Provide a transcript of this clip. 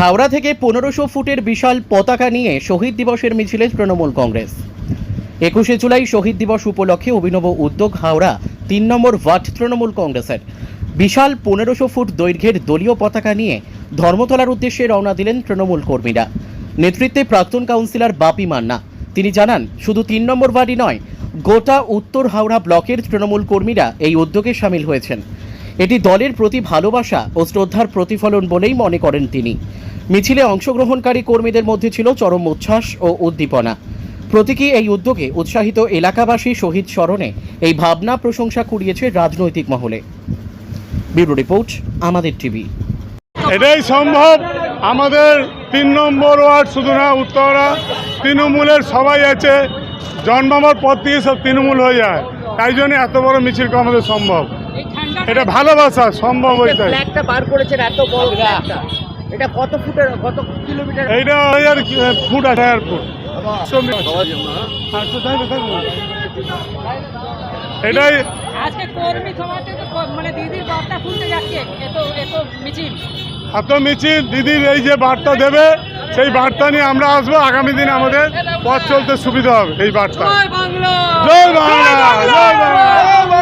হাওড়া থেকে পনেরোশো ফুটের বিশাল পতাকা নিয়ে শহীদ দিবসের মিছিলে তৃণমূল কংগ্রেস। একুশে জুলাই শহীদ দিবস উপলক্ষে অভিনব উদ্যোগ হাওড়া, তিন নম্বর ওয়ার্ড তৃণমূল কংগ্রেসের। বিশাল পনেরোশো ফুট দৈর্ঘ্যের দলীয় পতাকা নিয়ে ধর্মতলার উদ্দেশ্যে রওনা দিলেন তৃণমূল কর্মীরা। নেতৃত্বে প্রাক্তন কাউন্সিলর বাপি মান্না। তিনি জানান, শুধু তিন নম্বর ওয়ার্ডই নয়, গোটা উত্তর হাওড়া ব্লকের তৃণমূল কর্মীরা এই উদ্যোগে সামিল হয়েছেন। এটি দলের প্রতি ভালোবাসা ও শ্রদ্ধার প্রতিফলন বলেই মনে করেন তিনি। মিছিলে অংশগ্রহণকারী কর্মীদের মধ্যে ছিল চরম উচ্ছ্বাস ও উদ্দীপনা। প্রতীকী এই উদ্যোগে উৎসাহিত এলাকাবাসী শহীদ স্মরণে এই ভাবনা প্রশংসা কুড়িয়েছে রাজনৈতিক মহলে। ব্যুরো রিপোর্ট আমাদের টিভি। এটাই সম্ভব। আমাদের তিন নম্বর ওয়ার্ড শুধু না উত্তরা তৃণমূলের সবাই আছে। জন্মাবার পর থেকে সব তৃণমূল হয়ে যায়। তাই জন্য এত বড় মিছিল করা আমাদের সম্ভব। এটা ভালোবাসা সম্ভব ওইটাই। ফ্ল্যাগটা এটা কত ফুটের কত কিলোমিটার? এইটা ফুট আছে হাজার ফুট। আচ্ছা, থাকবে, থাকবে। এটাই আজকে কর্মী সমাজ ক- মানে দিদির বার্তা শুনতে যাচ্ছে এত এত মিছিল। এত মিছিল দিদির এই যে বার্তা দেবে সেই বার্তা নিয়ে আমরা আসব আগামী দিনে আমাদের পথ চলতে সুবিধা হবে এই বার্তা। জয় বাংলা। জয় বাংলা!